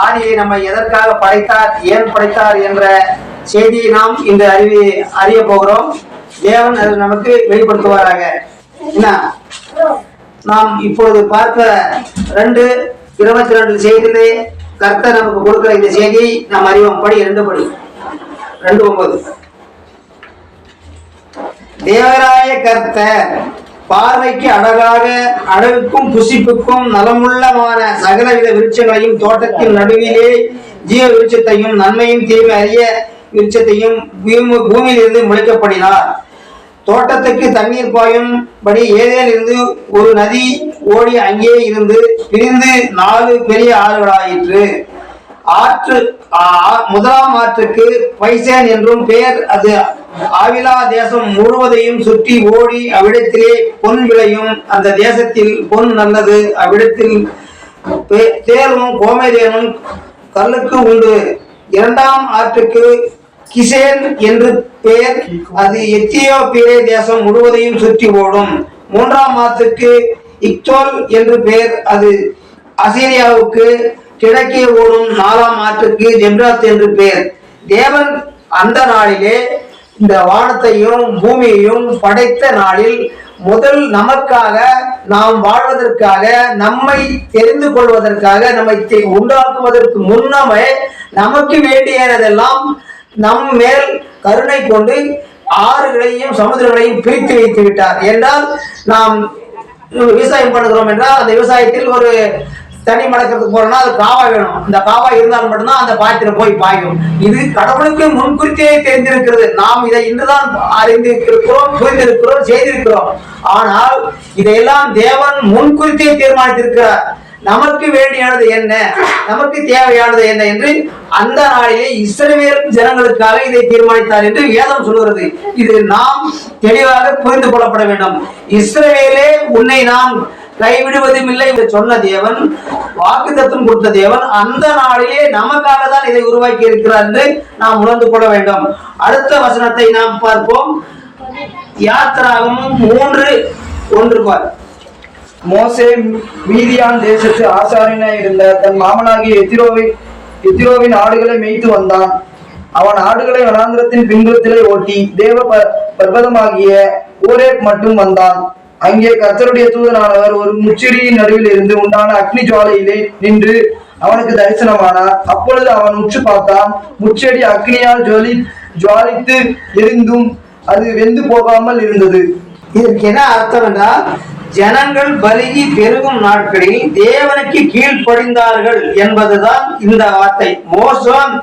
ஆதியை நம்ம எதற்காக படைத்தார் ஏன் படைத்தார் என்ற செய்தியை நாம் இந்த அறிவி அறிய போகிறோம். தேவன் அது நமக்கு வெளிப்படுத்துவாராக. என்ன? நாம் இப்பொழுது பார்க்க ரெண்டு இருபத்தி ரெண்டு செய்தியிலே கர்த்தர் நமக்கு கொடுக்கிற இந்த செய்தியை நாம் அறிவோம். படி ரெண்டு படி. ரெண்டு ஒன்பது. தேவராய கர்த்தர் பார்வைக்கு அழகாக அழகுக்கும் புசிப்புக்கும் நலமுள்ளமான சகலவித விருட்சங்களையும் தோட்டத்தின் நடுவிலே ஜீவ விருட்சத்தையும் நன்மையும் தீமை அறிய விருட்சத்தையும் பூமியிலிருந்து முளைக்கப்படினார் தோட்டத்துக்கு தண்ணீர் பாயும்படி ஏதேல் இருந்து ஒரு நதி ஓடி அங்கே இருந்து பிரிந்து நாலு பெரிய ஆறுகளாயிற்று. ஆற்று முதலாம் ஆற்றுக்கு பைசேன் என்றும் பெயர் அது ஆவிலா தேசம் முழுவதையும் சுற்றி ஓடி அவ்விடத்திலே பொன் விளையும். அந்த தேசத்தில் பொன் நல்லது அவ்விடத்தில் தேரும் கோமேதேனும் கல்லுக்கு உண்டு. இரண்டாம் ஆற்றுக்கு கிசேன் என்று பெயர். அது எத்தியோப்பிய தேசம் முழுவதையும் சுற்றி ஓடும். மூன்றாம் ஆற்றுக்கு இக்தோல் என்று பெயர். அது அசீரியாவுக்கு கிழக்கே ஓடும். நாலாம் ஆற்றுக்கு ஜெம்ராத் என்று பெயர். தேவன் அந்த நாளிலே இந்த வானத்தையும் பூமியையும் படைத்த நாளில் முதல் நமக்காக நாம் வாழ்வதற்காக நம்மை தெரிந்து கொள்வதற்காக நம்மை உண்டாக்குவதற்கு முன்னமே நமக்கு வேண்டியதெல்லாம் நம் மேல் கருணை கொண்டு ஆறுகளையும் சமுதிரங்களையும் பிரித்து வைத்து விட்டார். என்றால் நாம் விவசாயம் பண்ணுகிறோம் என்றால் அந்த விவசாயத்தில் ஒரு தண்ணி மடக்கிறதுக்கு போறோம்னா அது காவா வேணும். அந்த காவா இருந்தால் மட்டும்தான் அந்த பாத்திரம் போய் பாயும். இது கடவுளுக்கு முன்குறித்தே தெரிந்திருக்கிறது. நாம் இதை இன்றுதான் அறிந்திருக்கிறோம் புரிந்திருக்கிறோம் செய்திருக்கிறோம். ஆனால் இதையெல்லாம் தேவன் முன்குறித்தே தீர்மானித்திருக்கிறார். நமக்கு வேண்டியானது என்ன? நமக்கு தேவையானது என்ன என்று அந்த நாளிலே இஸ்ரவேல் ஜனங்களுக்காக இதை தீர்மானித்தார் என்று வேதம் சொல்கிறது இது நாம் தெளிவாக புரிந்து கொள்ளப்பட வேண்டும். இஸ்ரவேலே உன்னை நாம் கைவிடுவதும் இல்லை என்று சொன்ன தேவன் வாக்குத்தத்தம் கொடுத்த தேவன் அந்த நாளிலே நமக்காக தான் இதை உருவாக்கி இருக்கிறார் என்று நாம் உணர்ந்து கொள்ள வேண்டும். அடுத்த வசனத்தை நாம் பார்ப்போம். யாத்திராவும் மூன்று ஒன்று பார். மோசே மீதியான் தேசத்து ஆசாரியனாய் இருந்த தன் மாமனாகிய எத்திரோவின் எத்திரோவின் ஆடுகளை மேய்த்து வந்தான். அவன் ஆடுகளை வனாந்திரத்தின் பின்புறத்திலே ஓட்டி தேவ ப- பர்வதமாகிய ஊரே மட்டும் வந்தான். அங்கே கர்த்தருடைய தூதனானவர் ஒரு முச்சிறியின் நடுவில் இருந்து உண்டான அக்னி ஜுவாலையிலே நின்று அவனுக்கு தரிசனமானார். அப்பொழுது அவன் உற்று பார்த்தான். முச்செடி அக்னியால் ஜுவலி ஜுவாலித்து எரிந்தும் அது வெந்து போகாமல் இருந்தது. இதற்கு என்ன அர்த்தம் என்றால் ஜனங்கள் பலிகி பெருகும் நாட்களில் தேவனுக்கு கீழ்ப்படிந்தார்கள் என்பதுதான் இந்த வார்த்தை. மோசம்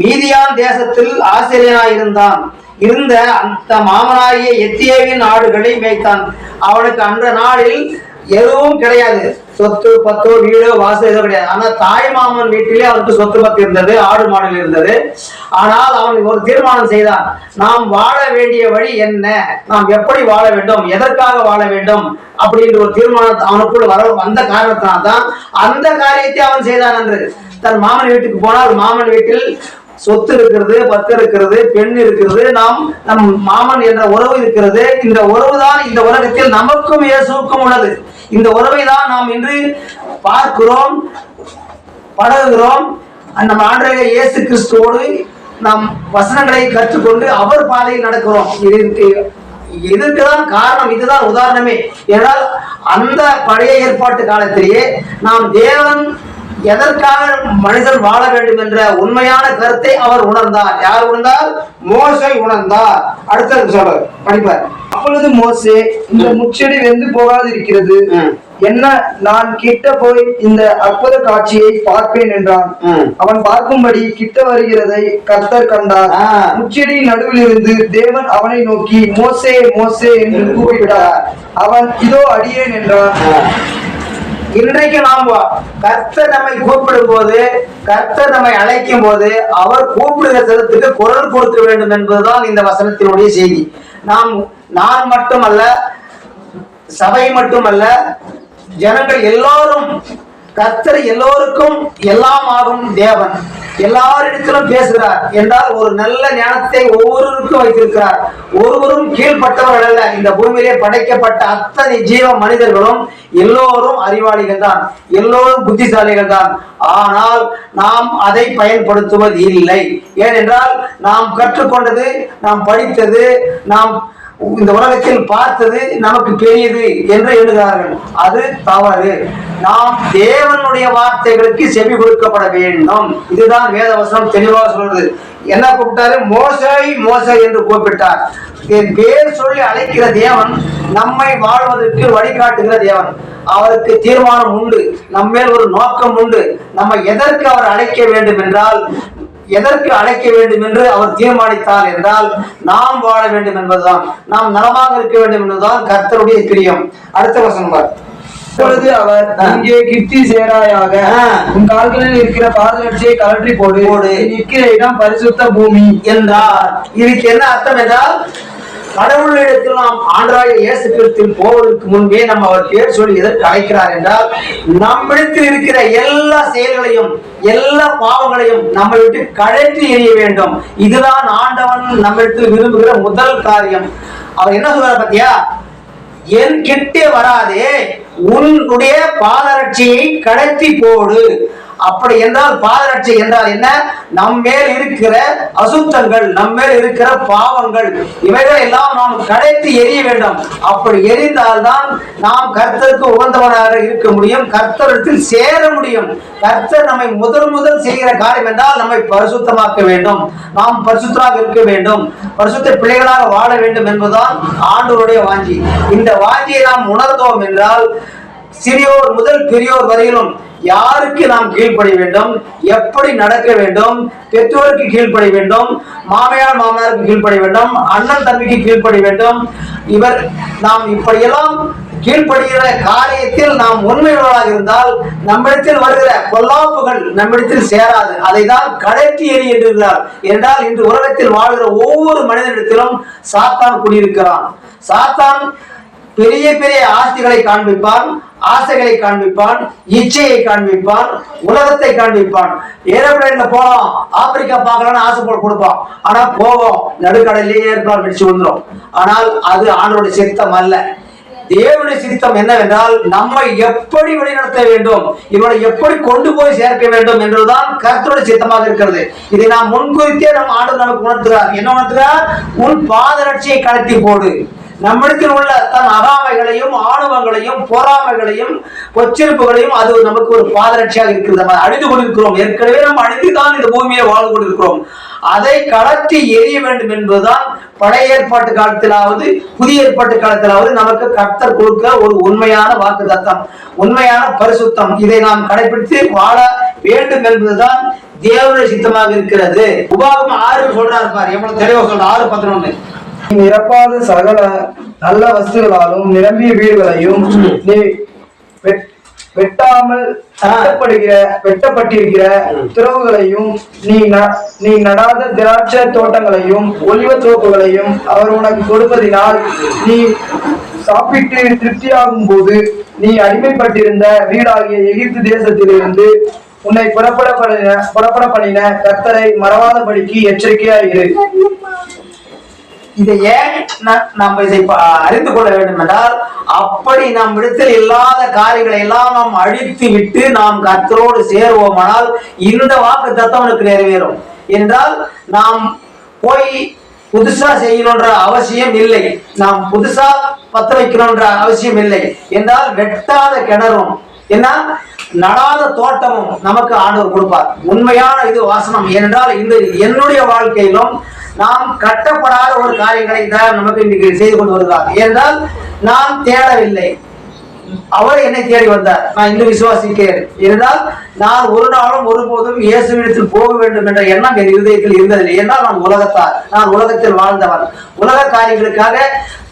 மீதியான் தேசத்தில் ஆசிரியனாயிருந்தான். இருந்த அந்த மாமனாகிய எத்தியேவின் ஆடுகளை மேய்த்தான். அவனுக்கு அந்த நாளில் எதுவும் கிடையாது. சொத்து பத்தோ வீடோ வாசல் எதுவும் கிடையாது. ஆனா தாய் மாமன் வீட்டிலே அவனுக்கு சொத்து பத்து இருந்தது ஆடு மாடுகள் இருந்தது. ஆனால் அவன் ஒரு தீர்மானம் செய்தான். நாம் வாழ வேண்டிய வழி என்ன? நாம் எப்படி வாழ வேண்டும்? எதற்காக வாழ வேண்டும்? அப்படின்ற ஒரு தீர்மானம் அவனுக்குள் வர வந்த காரணத்தினால்தான் அந்த காரியத்தை அவன் செய்தான் என்று. தன் மாமன் வீட்டுக்கு போனால் மாமன் வீட்டில் சொத்து இருக்கிறது பத்து இருக்கிறது பெண் இருக்கிறது நாம் நம் மாமன் என்ற உறவு இருக்கிறது. இந்த உறவு தான் இந்த உலகத்தில் நமக்கும் இயேசுக்கும் உள்ளது. இந்த உறவை தான் நாம் இன்று பார்க்கிறோம் பழகுகிறோம். நம்ம ஆண்டவராகிய இயேசு கிறிஸ்துவோடு நாம் வசனங்களை கற்றுக்கொண்டு அவர் பாதையில் நடக்கிறோம். இதற்கு இதற்குதான் காரணம் இதுதான் உதாரணமே. ஏனால் அந்த பழைய ஏற்பாட்டு காலத்திலேயே நாம் தேவன் எதற்காக மனிதன் வாழ வேண்டும் என்ற உண்மையான கருத்தை அவர் உணர்ந்தார். யார் உணர்ந்தார்? மோசை உணர்ந்தார். அடுத்தது சொல்ற படிப்பார். அப்பொழுது மோசே இந்த முச்செடி வெந்து போகாதிருக்கிறது. ம். என்ன? நான் கிட்ட போய் இந்த அற்புத காட்சியை பார்ப்பேன் என்றான். அவன் பார்க்கும்படி கிட்ட வருகிறதை கர்த்தர் கண்டார். முச்செடியின் நடுவில் இருந்து தேவன் அவனை நோக்கி மோசே மோசே என்று கூப்பிட்டார் அவன் இதோ அடியேன் என்றான். இன்றைக்கு நாம் கர்த்தர் நம்மை கூப்பிடும் போது கர்த்தர் நம்மை அழைக்கும் போது அவர் கூப்பிடுகிற சதத்துக்கு குரல் கொடுக்க வேண்டும் என்பதுதான் இந்த வசனத்தினுடைய செய்தி. நாம் நான் மட்டுமல்ல சபை மட்டுமல்ல ஜனங்கள் எல்லோரும் கர்த்தர் எல்லோருக்கும் எல்லாம் ஆகும் தேவன். எல்லாரிடத்திலும் பேசுகிறார். என்றால் ஒரு நல்ல ஞானத்தை ஒவ்வொருவருக்கும் வைத்திருக்கிறார். ஒருவரும் கீழ்பட்டவர்கள் அல்ல. இந்த பூமியிலே படைக்கப்பட்ட அத்தனை ஜீவ மனிதர்களும் எல்லோரும் அறிவாளிகள் தான். எல்லோரும் புத்திசாலிகள் தான். ஆனால் நாம் அதை பயன்படுத்துவது இல்லை ஏனென்றால் நாம் கற்றுக்கொண்டது நாம் படித்தது நாம் இந்த உலகத்தில் பார்த்தது நமக்கு பெரியது என்று எண்ணுகிறார்கள். அது தவறு. நாம் தேவனுடைய வார்த்தைகளுக்கு செவி கொடுக்கப்பட வேண்டும். இதுதான் வேதவசனம் தெளிவாக சொல்றது. என்ன கூப்பிட்டாரு? மோசை மோசை என்று கூப்பிட்டார். என் பேர் சொல்லி அழைக்கிற தேவன் நம்மை வாழ்வதற்கு வழிகாட்டுகிற தேவன். அவருக்கு தீர்மானம் உண்டு. நம்மேல் ஒரு நோக்கம் உண்டு. நம்ம எதற்கு அவர் அழைக்க வேண்டும் என்றால் எதற்கு அழைக்க வேண்டும் என்று அவர் தீர்மானித்தார் என்றால் நாம் வாழ வேண்டும் என்பதுதான். நாம் நலமாக இருக்க வேண்டும் என்பதுதான் கர்த்தருடைய பிரியம் அடுத்த வசனம். அப்பொழுது அவர் இங்கே கிட்டி சேராயாக. உன் கால்களில் இருக்கிற பாதரட்சியை கழற்றி போடு. நிற்கிற இடம் பரிசுத்த பூமி. என்றார். இதுக்கு என்ன அர்த்தம் என்றால் கடவுளிடத்தில் நாம் ஆண்டராக இயேசு கிறிஸ்துவில் போவதற்கு முன்பே நம்ம அவர் பேர் சொல்லி எதற்கு அழைக்கிறார் என்றால் நம்மிடத்தில் இருக்கிற எல்லா செயல்களையும் எல்லா பாவங்களையும் நம்ம விட்டு கழற்றி எறிய வேண்டும். இதுதான் ஆண்டவன் நம்மிடத்தில் விரும்புகிற முதல் காரியம். அவர் என்ன சொல்றாரு பாத்தியா? என் கிட்டே வராதே உன்னுடைய பாதரட்சியை கடத்தி போடு. அப்படி என்றால் பாதரட்சை என்றால் என்ன? நம் மேல் இருக்கிற அசுத்தங்கள் நம் மேல் இருக்கிற பாவங்கள் இவைகளை எல்லாம் நாம் கடைத்து எரிய வேண்டும். அப்படி எரிந்தால்தான் நாம் கர்த்தருக்கு உகந்தவனாக இருக்க முடியும் கர்த்தரத்தில் சேர முடியும். கர்த்தர் நம்மை முதல் முதல் செய்கிற காரியம் என்றால் நம்மை பரிசுத்தமாக்க வேண்டும். நாம் பரிசுத்தமாக இருக்க வேண்டும். பரிசுத்த பிள்ளைகளாக வாழ வேண்டும் என்பதுதான் ஆண்டோருடைய வாஞ்சி. இந்த வாஞ்சியை நாம் உணர்ந்தோம் என்றால் சிறியோர் முதல் பெரியோர் வரையிலும் யாருக்கு நாம் கீழ்ப்படிய வேண்டும்? எப்படி நடக்க வேண்டும்? பெற்றோருக்கு கீழ்ப்படிய வேண்டும். மாமையார் மாமனாருக்கு கீழ்ப்படிய வேண்டும். அண்ணன் தம்பிக்கு கீழ்ப்படிய வேண்டும். இவர் நாம் இப்படியெல்லாம் கீழ்ப்படுகிற காரியத்தில் நாம் உண்மையுள்ளவர்களாக இருந்தால் நம்மிடத்தில் வருகிற பொல்லாப்புகள் நம்மிடத்தில் சேராது. அதை தான் கடற்றி எரி என்றார் என்றால் இன்று உலகத்தில் வாழ்கிற ஒவ்வொரு மனிதனிடத்திலும் சாத்தான் குடியிருக்கிறான். சாத்தான் பெரிய பெரிய ஆஸ்திகளை காண்பிப்பான் ஆசைகளை காண்பிப்பான் இச்சையை காண்பிப்பான் உலகத்தை காண்பிப்பான். ஏரோப்ளைன்ல போலாம் ஆப்பிரிக்கா பார்க்கலாம்னு ஆசை போட்டு கொடுப்பான். ஆனா போவோம் நடுக்கடலையே ஏற்பாடு பிடிச்சு வந்துடும் ஆனால் அது ஆண்டோட சித்தம் அல்ல. தேவனுடைய சித்தம் என்னவென்றால் நம்மை எப்படி வழிநடத்த வேண்டும் இவனை எப்படி கொண்டு போய் சேர்க்க வேண்டும் என்றுதான் கருத்தோட சித்தமாக இருக்கிறது. இதை நாம் முன்குறித்தே நம் ஆண்டு நமக்கு உணர்த்துகிறார். என்ன உணர்த்துகிறார்? உன் பாதரட்சியை கடத்தி போடு. நம்மளுக்கு உள்ள தன் அகாமைகளையும் ஆணவங்களையும் பொறாமைகளையும் கொச்சிருப்புகளையும் அது நமக்கு ஒரு பாதரட்சியாக இருக்கிறது. நம்ம அழிந்து கொண்டிருக்கிறோம். ஏற்கனவே நம்ம அழிந்துதான் இந்த பூமியை வாழ்ந்து கொண்டிருக்கிறோம். அதை கலத்தி எரிய வேண்டும் என்பதுதான் பழைய ஏற்பாட்டு காலத்திலாவது புதிய ஏற்பாட்டு காலத்திலாவது நமக்கு கர்த்தர் கொடுக்க ஒரு உண்மையான வாக்கு தத்தம் உண்மையான பரிசுத்தம். இதை நாம் கடைபிடித்து வாழ வேண்டும் என்பதுதான் தேவனுடைய சித்தமாக இருக்கிறது. உபாகம் ஆறு சொல்றாரு பாரு. எவ்வளவு தெளிவா சொல்ற ஆறு பதினொன்னு நிரப்பாத சகல நல்ல வஸ்துகளாலும் நிரம்பிய வீடுகளையும் நீ வெட்டாமல் வெட்டப்படுகிற வெட்டப்பட்டிருக்கிற துறவுகளையும் நீ நீ நடாத திராட்சை தோட்டங்களையும் ஒலிவ தோப்புகளையும் அவர் உனக்கு கொடுப்பதினால் நீ சாப்பிட்டு திருப்தியாகும் போது நீ அடிமைப்பட்டிருந்த வீடாகிய எகிப்து தேசத்திலிருந்து உன்னை புறப்பட புறப்பட பண்ணின கத்தரை மறவாதபடிக்கு எச்சரிக்கையாயிரு. இதை ஏன் நம்ம இதை அறிந்து கொள்ள வேண்டும் என்றால் அப்படி நம் இடத்தில் இல்லாத காரியங்களை எல்லாம் நாம் அழித்து விட்டு நாம் கத்தரோடு சேருவோமானால் இந்த வாக்கு தத்தவனுக்கு நிறைவேறும். என்றால் நாம் போய் புதுசா செய்யணுன்ற அவசியம் இல்லை. நாம் புதுசா பத்த வைக்கணுன்ற அவசியம் இல்லை. என்றால் வெட்டாத கிணறும். என்ன? நடாத தோட்டமும் நமக்கு ஆண்டவர் கொடுப்பார். உண்மையான இது வாசனம். ஏனென்றால் இந்த என்னுடைய வாழ்க்கையிலும் நாம் கட்டப்படாத ஒரு காரியங்களை தான் நமக்கு இன்றைக்கு செய்து கொண்டு வருகிறார். ஏனென்றால் நான் தேடவில்லை. அவர் என்னை தேடி வந்தார். நான் இன்னும் விசுவாசிக்கிறேன். இருந்தால் நான் ஒரு நாளும் ஒருபோதும் இயேசுவிடத்தில் போக வேண்டும் என்ற எண்ணம் என் இருதயத்தில் இருந்ததில்லை. என்றால் நான் உலகத்தார். நான் உலகத்தில் வாழ்ந்தவன். உலக காரியங்களுக்காக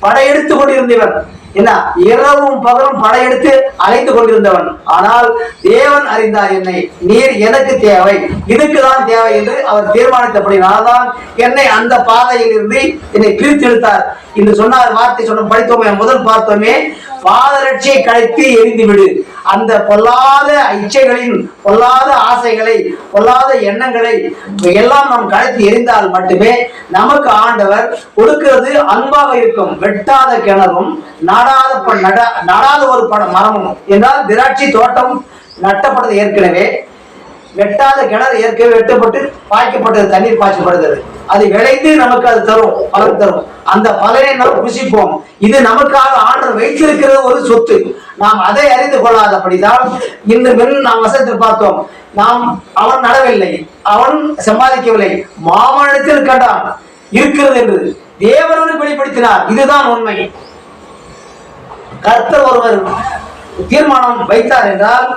படையெடுத்து கொண்டிருந்தவன். என்ன இரவும் பகலும் படையெடுத்து அலைந்து கொண்டிருந்தவன். ஆனால் தேவன் அறிந்தார் என்னை. நீர் எனக்கு தேவை இதுக்கு தான் தேவை என்று அவர் தீர்மானித்தபடினால்தான் என்னை அந்த பாதையில் இருந்து என்னை பிரித்தெடுத்தார். என்று சொன்னார் வார்த்தை சொன்ன படித்தோமே முதல் பார்த்தோமே பாதரட்சியை கழித்து எரிந்து விடு அந்த பொல்லாத இச்சைகளின் பொல்லாத ஆசைகளை பொல்லாத எண்ணங்களை எல்லாம் நாம் கலைத்து எரிந்தால் மட்டுமே நமக்கு ஆண்டவர் கொடுக்கிறது அன்பாக இருக்கும். வெட்டாத கிணறும் நாடாத நட- நடாத ஒரு பட மரமும். என்றால் திராட்சை தோட்டம் நட்டப்பட்டது ஏற்கனவே. வெட்டாத கிணறு ஏற்கனவே வெட்டப்பட்டு பாய்க்கப்பட்டது தண்ணீர் பாய்ச்சப்படுகிறது. அது விளைந்து நமக்கு அது தரும் பலன் தரும். அந்த பலனை நாம் புசிப்போம் இது நமக்காக ஆண்டர் வைத்திருக்கிறது ஒரு சொத்து. நாம் அதை அறிந்து கொள்ளாதபடிதான் இன்று நாம் வசத்தில் பார்த்தோம். நாம் அவன் நடவில்லை அவன் சம்பாதிக்கவில்லை மாமனத்தில் கண்டான் இருக்கிறது என்று தேவனுக்கு வெளிப்படுத்தினார். இதுதான் உண்மை. கர்த்தர் ஒருவர் தீர்மானம் வைத்தார் என்றால்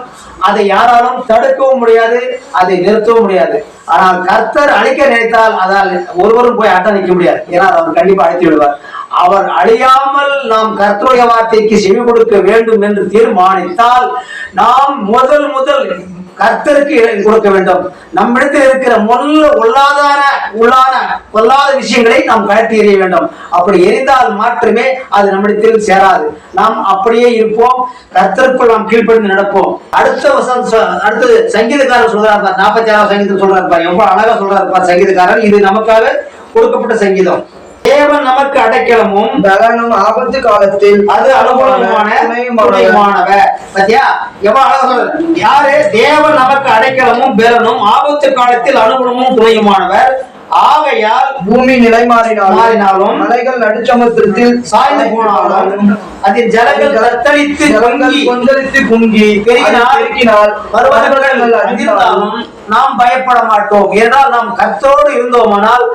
அதை யாராலும் தடுக்கவும் முடியாது அதை நிறுத்தவும் முடியாது. ஆனால் கர்த்தர் அழிக்க நினைத்தால் அதால் ஒருவரும் போய் அட்ட நிற்க முடியாது. ஏன்னா அவர் கண்டிப்பா அழைத்து விடுவார். அவர் அழியாமல் நாம் கர்த்தருடைய வார்த்தைக்கு செவி கொடுக்க வேண்டும் என்று தீர்மானித்தால் நாம் முதல் முதல் கர்த்தருக்கு இடம் கொடுக்க வேண்டும். நம்மிடத்தில் இருக்கிற முதல்ல உள்ளாதார உள்ளான பொல்லாத விஷயங்களை நாம் கழட்டி எறிய வேண்டும். அப்படி எரிந்தால் மாற்றமே அது நம்மிடத்தில் சேராது. நாம் அப்படியே இருப்போம். கர்த்தருக்குள் நாம் கீழ்ப்படிந்து நடப்போம். அடுத்த வசம் அடுத்தது சங்கீதக்காரர் சொல்றாரு நாற்பத்தி ஆறாவது சங்கீதம் சொல்றாரு எவ்வளவு அழகா சொல்றாரு சங்கீதக்காரர். இது நமக்காக கொடுக்கப்பட்ட சங்கீதம். தேவன் நமக்கு அடைக்கலமும் பலனும் ஆபத்து காலத்தில் அது அனுகூலமான பத்தியா? எவ்வளவு யாரு? தேவன் நமக்கு அடைக்கலமும் பெலனும் ஆபத்து காலத்தில் அனுகூலமும் துணையுமானவர். ஆகையால் பூமி நிலை மாறினாலும் மாறினாலும் மலைகள் நடுச்சமுத்திரத்தில் சாய்ந்து போனாலும் அதில் ஜலங்கள் தத்தளித்து கொந்தளித்து பொங்கி பெருகினால் அதிர்ந்தாலும் அதிர்ந்தாலும் நாம் பயப்பட மாட்டோம். ஏதால் நாம் கத்தோடு இருந்தோமானால்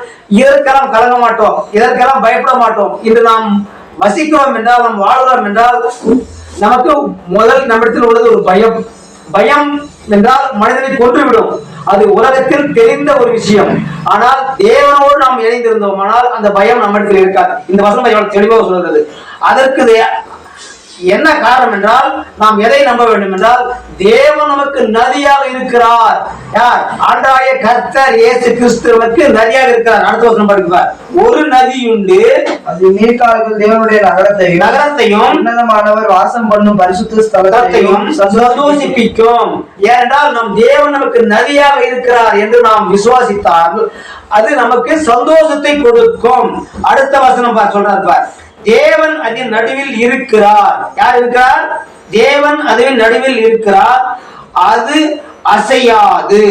இதற்கெல்லாம் கலங்க மாட்டோம். இதற்கெல்லாம் பயப்பட மாட்டோம். இன்று நாம் வசிக்கிறோம் என்றால் நாம் வாழ்கிறோம் என்றால் நமக்கு முதல் நம்மிடத்தில் உள்ளது ஒரு பயம். பயம் என்றால் மனிதனை கொன்றுவிடும். அது உலகத்தில் தெரிந்த ஒரு விஷயம். ஆனால் தேவனோடு நாம் இணைந்திருந்தோமானால் அந்த பயம் நம்மிடத்தில் இருக்காது. இந்த வசனம் தெளிவாக சொல்றது அதற்கு என்ன காரணம் என்றால் நாம் எதை நம்ப வேண்டும் என்றால் தேவன் நமக்கு நதியாக இருக்கிறார். யார்? ஆண்டாய கர்த்தர் இயேசு கிறிஸ்து நமக்கு நதியாக இருக்கிறார். அடுத்த வசனம் படிப்பார் ஒரு நதி உண்டு. அது நீர்க்கால்கள் தேவனுடைய நகரத்தையும் நகரத்தையும் உன்னதமானவர் வாசம் பண்ணும் பரிசுத்த ஸ்தலத்தையும் சந்தோஷிப்பிக்கும். ஏனென்றால் நம் தேவன் நமக்கு நதியாக இருக்கிறார் என்று நாம் விசுவாசித்தால் அது நமக்கு சந்தோஷத்தை கொடுக்கும். அடுத்த வசனம் சொல்றார் பார். தேவன் அதன் நடுவில் இருக்கிறார். யார் இருக்கிறார்? தேவன் அதன் நடுவில் இருக்கிறார். அது அசையாது.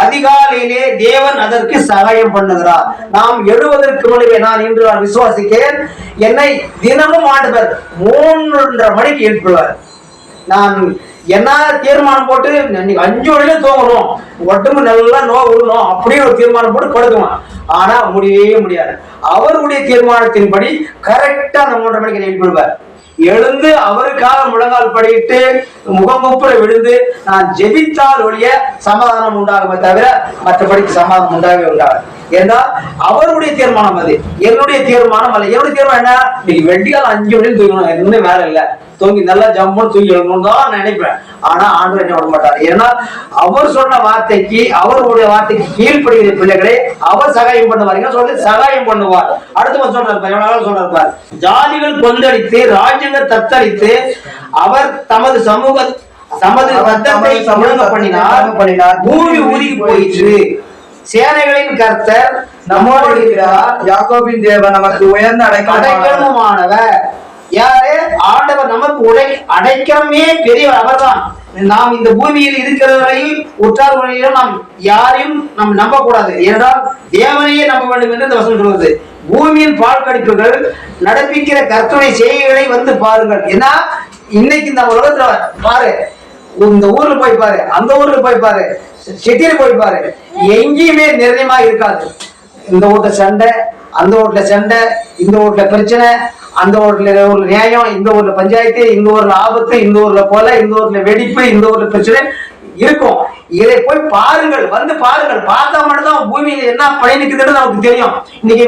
அதிகாலையிலே தேவன் அதற்கு சகாயம் பண்ணுகிறார். நாம் எழுவதற்கு முன்பே நான் இன்று நான் விசுவாசிக்கிறேன். என்னை தினமும் ஆண்டவர் மூன்றரை மணிக்கு எழுப்புவார். நான் என்ன தீர்மானம் போட்டு இன்னைக்கு அஞ்சு வழியில தூங்கணும். உடம்பு நல்லா நோய் விடணும் அப்படியே ஒரு தீர்மானம் போட்டு படுக்குவான் ஆனா முடியவே முடியாது. அவருடைய தீர்மானத்தின்படி கரெக்டா அந்த மூன்றரை மணிக்கு எழுப்பி எழுந்து அவருக்காக முழங்கால் படியிட்டு முகமுப்புல விழுந்து நான் ஜெபித்தால் ஒழிய சமாதானம் உண்டாகுமே தவிர மற்றபடி சமாதானம் உண்டாகவே உண்டாகும் ஏன்னா அவருடைய தீர்மானம் அது. என்னுடைய தீர்மானம் அல்ல. என்னுடைய தீர்மானம் என்ன? இன்னைக்கு வெட்டியால் அஞ்சு மணி தூங்கணும் இன்னும் வேலை இல்லை. தூங்கி நல்லா ஜம்முன்னு தூங்கி எழுதணும் தான் நினைப்பேன். ஆனா ஆண்டவர் என்ன விட மாட்டார்? ஏன்னா அவர் சொன்ன வார்த்தைக்கு அவருடைய வார்த்தைக்கு கீழ்ப்படுகிற பிள்ளைகளை அவர் சகாயம் பண்ணுவார். சொல்லி சகாயம் பண்ணுவார். அடுத்து சொல்றாரு சொல்றாரு. ஜாதிகள் கொந்தளித்து ராஜ்யங்கள் தத்தளித்து அவர் தமது சமூக தமது ரத்தத்தை பண்ணினார். பூமி உருகி போயிற்று. சேனைகளின் கர்த்தர் நம்மோடு இருக்கிறார். யாக்கோபின் தேவன் நமக்கு உயர்ந்த அடைக்கலம் அடைக்கலமுமானவர் யாரு? ஆண்டவர் நமக்கு உடை அடைக்கலமே பெரியவர் அவர்தான். நாம் இந்த பூமியில் இருக்கிற வரையில் உற்றார் வரையிலும் நாம் யாரையும் நாம் நம்ப கூடாது ஏனென்றால் தேவனையே நம்ப வேண்டும் என்று இந்த வசனம் சொல்வது பூமியின் பால் கடிப்புகள் நடப்பிக்கிற கர்த்தனை செய்கைகளை வந்து பாருங்கள். ஏன்னா இன்னைக்கு இந்த உலகத்துல பாரு இந்த ஊர்ல போய் பாரு அந்த ஊர்ல போய் பாரு சிட்டியில போய் பாரு. எங்கேயுமே நிர்ணயமா இருக்காது. இந்த வீட்டுல சண்டை அந்த வீட்டுல சண்டை இந்த வீட்டுல பிரச்சனை அந்த ஊர்ல ஒரு நியாயம் இந்த ஊர்ல பஞ்சாயத்து இந்த ஊர்ல ஆபத்து இந்த ஊர்ல போல இந்த ஊர்ல வெடிப்பு இந்த ஊர்ல பிரச்சனை இருக்கும். இதை போய் பாருங்கள் வந்து பாருங்கள். பார்த்தா மட்டும்தான் பூமியில என்ன பயணிக்குதுன்னு நமக்கு தெரியும். இன்னைக்கு